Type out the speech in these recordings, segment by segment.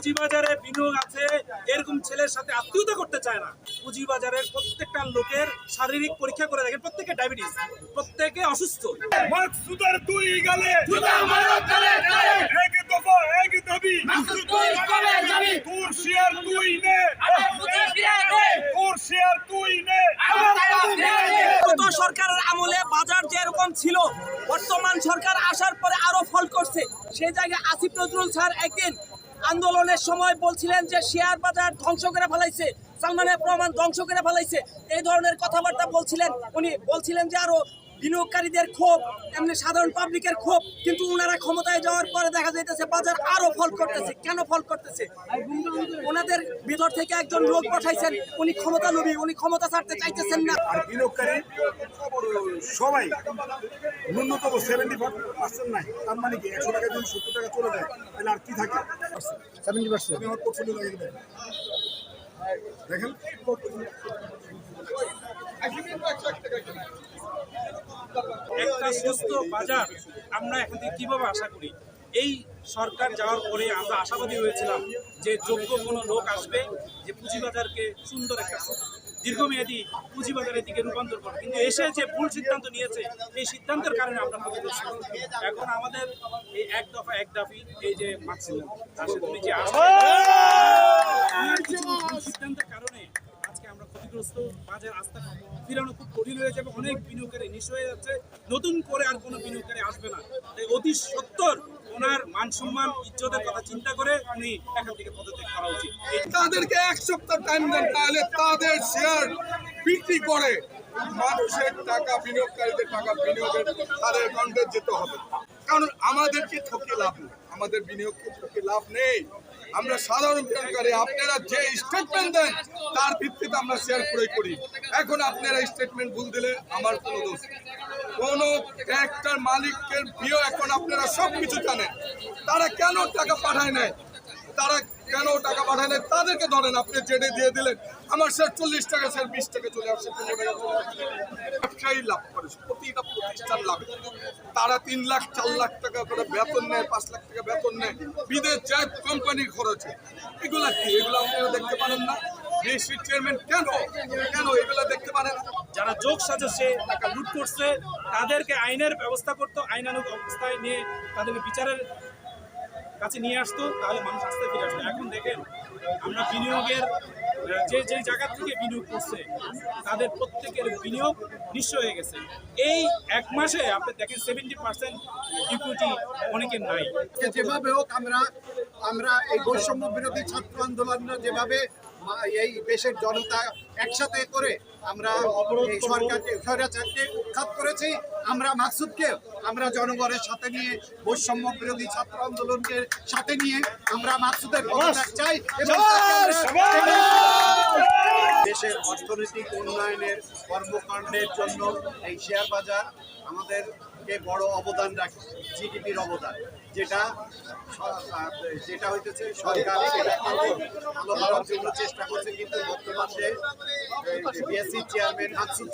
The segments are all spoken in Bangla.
পুঁজিবাজারে বিনিয়োগ আছে এরকম ছেলের সাথে আত্মীয়তা করতে চায় না। পুঁজিবাজারের প্রত্যেকটা লোকের শারীরিক পরীক্ষা করে দেখেন প্রত্যেকে ডায়াবেটিস প্রত্যেকে অসুস্থ। মাকসুদের দুই গালে জুতা মারো তালে তালে এক দফা এক দাবি। মাকসুদ তুই কবে যাবি তোর শেয়ার তুই নে। আরে মুঝে ফিরে দে তোর শেয়ার তুই নে। আমার টাকা ফিরে দে গত সরকারের আমলে বাজার যেরকম ছিল বর্তমান সরকার আসার পরে আরও ফল করছে। সেই জায়গায় আসিফ নজরুল স্যার একদিন আন্দোলনের সময় বলছিলেন যে শেয়ার বাজার ধ্বংস করে ফেলাইছে, সালমানের প্রমাণ ধ্বংস করে ফেলাইছে। এই ধরনের কথাবার্তা বলছিলেন। উনি বলছিলেন যে আরও বিনিয়োগকারীদের ক্ষোভ এমনি সাধারণ পাবলিকের ক্ষোভ কিন্তু ওনারা ক্ষমতায় যাওয়ার পরে দেখা যাইতেছে বাজার আরও ফল করতেছে। কেন ফল করতেছে? ওনাদের ভিতর থেকে একজন লোক পাঠাইছেন উনি ক্ষমতা লোভী উনি ক্ষমতা ছাড়তে চাইতেছেন না। আর বিনিয়োগকারী সবাই ন্যূনতম সেভেন্টি ফাইভ পার্সেন্ট নাই। তার মানে কি একশো টাকা যদি সত্তর টাকা চলে যায়? তাহলে আর কি থাকে? সেভেন্টি পার্সেন্ট আপনি আমার পোর্টফোলিও লাগিয়ে দেবেন দেখেন। একটা সুস্থ বাজার আমরা এখন থেকে কীভাবে আশা করি? এই সরকার যাওয়ার পরে আমরা আশাবাদী হয়েছিলাম যে যোগ্য কোনো লোক আসবে যে পুঁজিবাজারকে সুন্দর একটা দীর্ঘমেয়াদী পুঁজিবাজারের দিকে রূপান্তর করে কিন্তু এসে যে ভুল সিদ্ধান্ত নিয়েছে এই সিদ্ধান্তের কারণে আমরা এখন আমাদের এই এক দফা এক দাবি এই যে মাকসিমাম আসে তুমি যে আসবে সিদ্ধান্তের কারণে ক্ষতিগ্রস্ত, বাজার আস্থা ফিরানো খুব কঠিন হয়ে যাবে অনেক বিনিয়োগকারী নিঃস হয়ে যাচ্ছে। নতুন করে আর কোনো বিনিয়োগকারী আসবে না। তাই অতি সত্তর ওনার মান সম্মান, ইজ্জতের কথা চিন্তা করে উনি এখান থেকে পদত্যাগ করা উচিত। তাদেরকে এক সপ্তাহ টাইম দেন, তাহলে তাদের শেয়ার বিক্রি করে। মানুষের টাকা বিনিয়োগকারীদের টাকা বিনিয়োগের তাদের অ্যাকাউন্টে যেতে হবে। কারণ আমাদেরকে ঠকে লাভ নেই। আমাদের বিনিয়োগকে ঠকে লাভ নেই। আমরা সাধারণ বিনিয়োগকারী আপনারা যে স্টেটমেন্ট দেন, তার ভিত্তিতে আমরা শেয়ার ক্রয় করি। এখন আপনারা স্টেটমেন্ট ভুল দিলে আমার কোনো দোষ। কোনো ট্র্যাক্টর মালিকের বিয়ে এখন আপনারা সব কিছু জানেন। তারা কেন টাকা পাঠায় নেয় তারা কেন টাকা পাঠায় নেয় তাদেরকে ধরেন আপনি জেডে দিয়ে দিলেন। আমার স্যার চল্লিশ টাকা স্যার বিশ টাকা চলে আসছে। ব্যবসায়ী লাভ করে প্রতিটা প্রতিষ্ঠান লাভ তারা তিন লাখ, চার লাখ টাকা করে বেতন নেয়, পাঁচ লাখ টাকা বেতন নেয়। বিদেশ যায় কোম্পানির খরচে এগুলা কি? এগুলো আপনারা দেখতে পারেন না। কেন? কেন দেখতে যারা যোগ সাজসে টাকা লুট করছে, তাদেরকে আইনের ব্যবস্থা করতো, আইনানুগ অবস্থায় নিয়ে তাদেরকে বিচারের কাছে নিয়ে আসতো, তাহলে মানুষ আস্তে ফিরে আসতো। এখন দেখেন, আমরা বিনিয়োগের যে যে জায়গা থেকে বিনিয়োগ করছে, তাদের প্রত্যেকের বিনিয়োগ নিঃস্ব হয়ে গেছে। এই এক মাসে আপনি দেখেন সেভেন্টি পার্সেন্ট ইকুইটি অনেকের নাই। যেভাবে হোক আমরা আমরা এই বৈষম্য বিরোধী ছাত্র আন্দোলনরা যেভাবে এই দেশের জনতা একসাথে করে আমরা এই সরকারকে স্বৈরাচারকে উৎখাত করেছি। আমরা মাকসুদকে আমরা জনগণের সাথে নিয়ে বৈষম্য বিরোধী ছাত্র আন্দোলনকে সাথে নিয়ে আমরা মাকসুদের পদত্যাগ চাই এবং দেশের অর্থনৈতিক উন্নয়নের কর্মকাণ্ডের জন্য এই শেয়ার বাজার আমাদেরকে বড় অবদান রাখে জিডিপির অবদান যেটা যেটা হইতেছে সরকার ভালো করার জন্য চেষ্টা করছে কিন্তু বর্তমানে বিএসসি চেয়ারম্যান আসছে,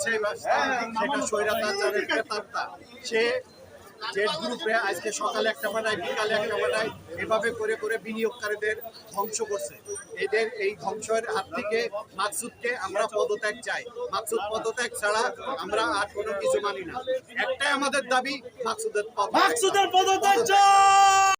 সেটা স্বৈরাচারের প্রেতাত্মা সে জেড গ্রুপে আজকে সকালে একটা পাঠায়, বিকালে একটা পাঠায়, এভাবে করে করে বিনিয়োগকারীদের ধ্বংস করছে। এদের এই ধ্বংসের হাত থেকে মাকসুদকে আমরা পদত্যাগ চাই। মাকসুদ পদত্যাগ ছাড়া আমরা আর কোনো কিছু মানি না। একটাই আমাদের দাবি, মাকসুদের পদত্যাগ। পদত্যাগ